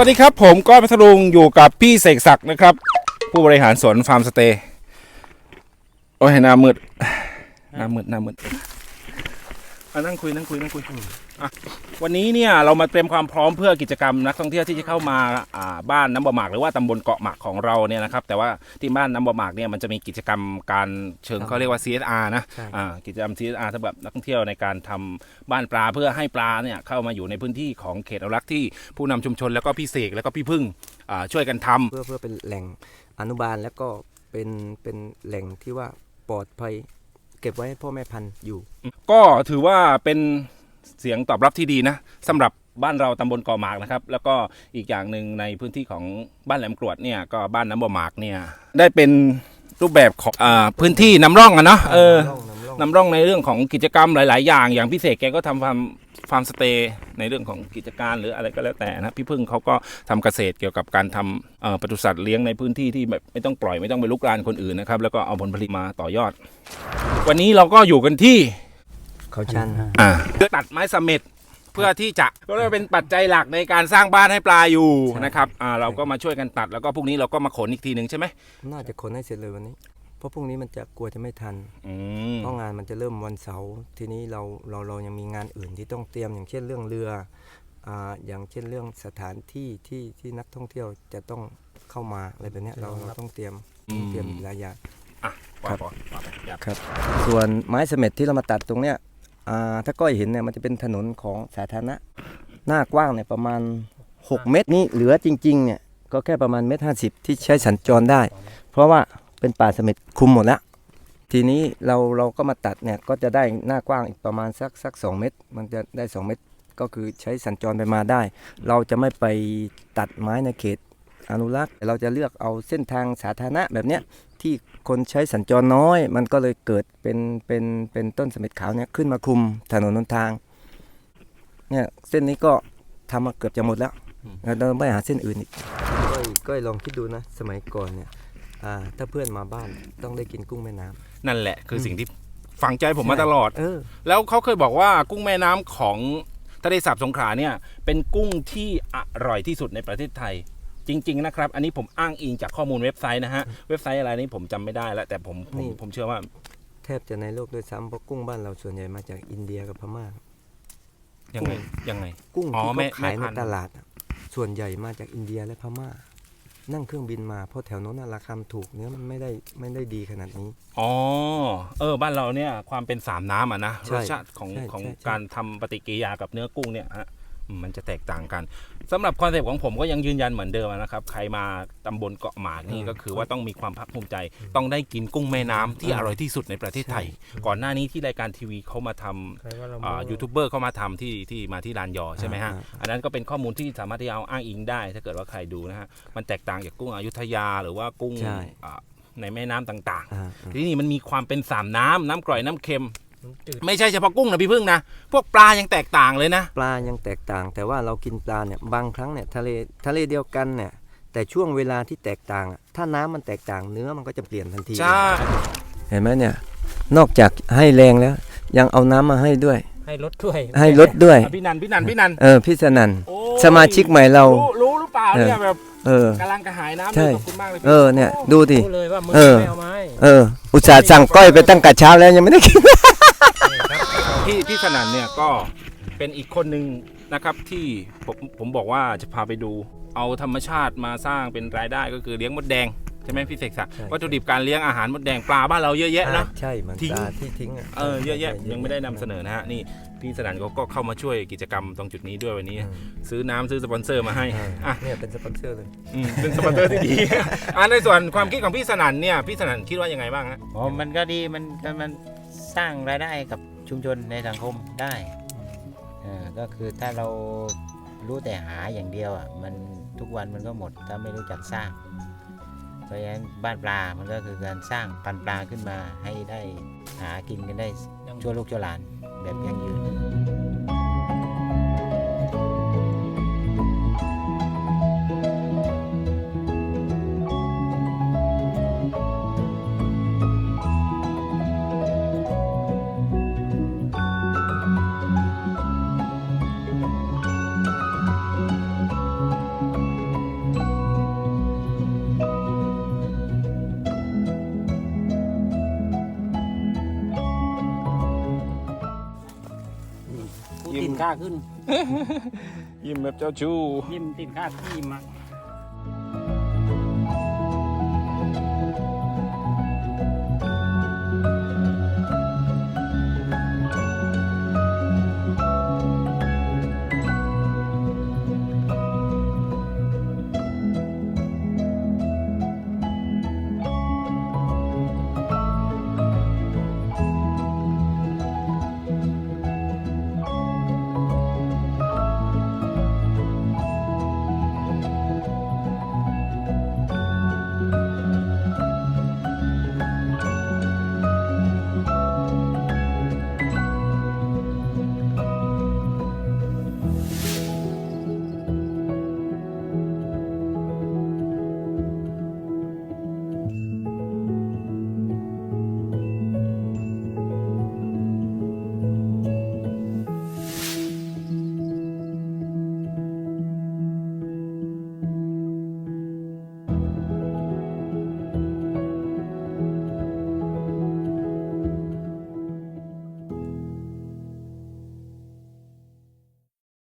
วัสดีครับ ผมก้อยพัทลุงอยู่กับพี่เสกศักดิ์นะครับ ผู้บริหารสวนฟาร์มสเตย์โอ้ยหน้ามืดหน้ามืดหน้ามืดอะนั่งคุยนั่งคุยนั่งคุยอะ วันนี้เนี่ยเรามาเตรียมความพร้อมเพื่อกิจกรรมนักท่องเที่ยวที่จะเข้ามาอ่าบ้านน้ำบ่อหมากหรือว่าตำบลเกาะหมากของเราเนี่ยนะครับแต่ว่าที่บ้านน้ำบ่อหมากเนี่ยมันจะมีกิจกรรมการเชิงเขาเรียกว่า CSR นะใช่ อ่ากิจกรรม CSR สำหรับนักท่องเที่ยวในการทำบ้านปลาเพื่อให้ปลาเนี่ยเข้ามาอยู่ในพื้นที่ของเขตอนุรักษ์ที่ผู้นำชุมชนแล้วก็พี่เสกแล้วก็พี่พึ่งอ่าช่วยกันทำ เพื่อเพื่อเป็นแหล่งอนุบาลแล้วก็เป็นเป็นแหล่งที่ว่าปลอดภัย เก็บไว้ให้พ่อแม่พันธุ์อยู่ ก็ถือว่าเป็น เสียงตอบรับที่ดีนะสำหรับบ้านเราตำบลเกาะหมากนะครับ แล้วก็อีกอย่างหนึ่งในพื้นที่ของบ้านแหลมกรวดเนี่ยก็บ้านน้ำบ่อหมากเนี่ยได้เป็นรูปแบบของอาพื้นที่นำร่องอะเนาะเออนำร่องนำร่องในเรื่องของกิจกรรมหลาย ๆ อย่าง อย่างพี่เสกแกก็ทำฟาร์มฟาร์มสเตย์ในเรื่องของกิจการหรืออะไรก็แล้วแต่นะพี่พึ่งเขาก็ทำเกษตรเกี่ยวกับการทำเอ่อปศุสัตว์เลี้ยงในพื้นที่ที่แบบไม่ต้องปล่อยไม่ต้องไปลุกรานคนอื่นนะครับแล้วก็เอาผลผลิตมาต่อยอด วันนี้เราก็อยู่กันที่ เขาชันอ่าตัดไม้เสม็ดเพื่อที่จะก็เลยเป็นปัจจัยหลักในการสร้างบ้านให้ปลาอยู่นะครับอ่าเราก็มาช่วยกันตัดแล้วก็พรุ่งนี้เราก็มาขนอีกทีหนึ่งใช่ไหมน่าจะขนให้เสร็จเลยวันนี้ เพราะพรุ่งนี้มันจะกลัวจะไม่ทันอืมเพราะงานมันจะเริ่มวันเสาร์ทีนี้เราเราเรายังมีงานอื่นที่ต้องเตรียมอย่างเช่นเรื่องเรืออ่าอย่างเช่นเรื่องสถานที่ที่ที่นักท่องเที่ยวจะต้องเข้ามาอะไรแบบเนี้ยเราเราต้องเตรียมต้องเตรียมหลายอย่างอะปล่อยปล่อยปล่อยไปครับครับส่วนไม้เสม็ดที่เรามาตัดตรงเนี้ยอ่า ถ้าก้อยเห็นเนี่ยมันจะเป็นถนนของสาธารณะหน้ากว้างเนี่ยประมาณ 6 เมตรนี่เหลือจริงๆเนี่ยก็แค่ประมาณเมตรห้าสิบที่ใช้สัญจรได้ เพราะว่าเป็นป่าสม็ดคุมหมดแล้วทีนี้เราเราก็มาตัดเนี่ยก็จะได้หน้ากว้างอีกประมาณสักสักสองเมตร มันจะได้ 2 เมตร ก็คือใช้สัญจรไปมาได้ เราจะไม่ไปตัดไม้ในเขตอนุรักษ์ เราจะเลือกเอาเส้นทางสาธารณะแบบเนี้ย ที่คนใช้สัญจรน้อย มันก็เลยเกิดเป็นเป็นเป็นต้นเสม็ดขาวเนี่ยขึ้นมาคลุมถนนหนทางเนี่ยเส้นนี้ก็ทำมาเกือบจะหมดแล้วแล้วเราไม่หาเส้นอื่นอีกก็ก็ลองคิดดูนะ สมัยก่อนเนี่ยอ่าถ้าเพื่อนมาบ้านต้องได้กินกุ้งแม่น้ำนั่นแหละคือสิ่งที่ฝังใจผมมาตลอดเออแล้วเขาเคยบอกว่ากุ้งแม่น้ำของทะเลสาบสงขลาเนี่ยเป็นกุ้งที่อร่อยที่สุดในประเทศไทย จริง ๆ นะครับ อันนี้ผมอ้างอิงจากข้อมูลเว็บไซต์นะฮะ เว็บไซต์อะไรนี้ผมจำไม่ได้แล้ว แต่ผมผมนี่ผมเชื่อว่า แทบจะในโลกด้วยซ้ำเพราะกุ้งบ้านเราส่วนใหญ่มาจากอินเดียกับพม่า ยังไงยังไง กุ้งอ๋อที่แม่เขาขายแม่พัในนธุ์ ตลาดอะส่วนใหญ่มาจากอินเดียและพม่า นั่งเครื่องบินมาเพราะแถวโน้นนะราคาถูกเนื้อมันไม่ได้ไม่ได้ดีขนาดนี้ อ๋อ เออ บ้านเราเนี่ยความเป็นสามน้ำอะนะใช่รสชาติของใช่ของใช่ใช่ การทำปฏิกิริยากับเนื้อกุ้งเนี่ยฮะอืมมันจะแตกต่างกัน สำหรับคอนเซปต์ของผมก็ยังยืนยันเหมือนเดิมนะครับ ใครมาตำบลเกาะหมากนี่ก็คือว่าต้องมีความภาคภูมิใจ ต้องได้กินกุ้งแม่น้ำที่อร่อยที่สุดในประเทศไทย ก่อนหน้านี้ที่รายการทีวีเขามาทำอ่ายูทูบเบอร์เข้ามาทำที่ที่มาที่ลานยอใช่ไหมฮะ อ่าอ่าอันนั้นก็เป็นข้อมูลที่สามารถที่จะเอาอ้างอิงได้ ถ้าเกิดว่าใครดูนะฮะ มันแตกต่างจากกุ้งอยุธยาหรือว่ากุ้งใช่ อ่าในแม่น้ำต่างอ่า ๆ ที่นี่มันมีความเป็นสามน้ำน้ำกร่อยน้ำเค็ม ไม่ใช่เฉพาะกุ้งนะพี่พึ่งนะพวกปลายังแตกต่างเลยนะ ปลายังแตกต่าง แต่ว่าเรากินปลาเนี่ยบางครั้งเนี่ยทะเลทะเลเดียวกันเนี่ยแต่ช่วงเวลาที่แตกต่างอะถ้าน้ำมันแตกต่างเนื้อมันก็จะเปลี่ยนทันทีใช่เห็นไหมเนี่ยนอกจากให้แรงแล้ว ยังเอาน้ำมาให้ด้วยให้รถด้วย ให้ลดด้วยอะพี่นันพี่นันพี่นันเออพี่สนันโอ้สมาชิกใหม่เรารู้รู้หรือเปล่าเนี่ยแบบเออกำลังกระหายน้ำใช่ขอบคุณมากเลยพี่เออเนี่ยดูดิรู้เลยว่ามึงเออไม่เอามาให้เออ อุตส่าห์สั่งก้อยไปตั้งแต่เช้าแล้วยังไม่ได้กิน พี่พี่สนันเนี่ยก็เป็นอีกคนหนึ่งนะครับที่ผมผมบอกว่าจะพาไปดู เอาธรรมชาติมาสร้างเป็นรายได้ก็คือเลี้ยงมดแดงใช่ไหมพี่เสกศักดิ์ใช่ วัตถุดิบการเลี้ยงอาหารมดแดงปลาบ้านเราเยอะแยะนะ ใช่เหมือนทิ้ง ปลาที่ทิ้งอะเออเยอะแยะยังไม่ได้นำเสนอนะฮะนี่พี่สนันเขาก็เข้ามาช่วยกิจกรรมตรงจุดนี้ด้วยวันนี้ อืมซื้อน้ำซื้อสปอนเซอร์มาให้อ่าอะ เนี่ยเป็นสปอนเซอร์เลย อืมเป็นสปอนเซอร์ที่ดี อะในส่วนความคิดของพี่สนันเนี่ย พี่สนันคิดว่ายังไงบ้างฮะ อ๋อมันก็ดีมันก็มันสร้างรายได้กับ ชุมชนในสังคมได้ก็คือถ้าเรารู้แต่หาอย่างเดียวอะมันทุกวันมันก็หมดถ้าไม่รู้จักสร้าง เพราะฉะนั้นบ้านปลา มันก็คือการสร้างปันปลาขึ้นมาให้ได้หากินกันได้ชั่วลูกชั่วหลานแบบยั่งยืน กูติดค่าขึ้น ยิ้มแบบเจ้าชู้ ยิ้มตินข้าที่มา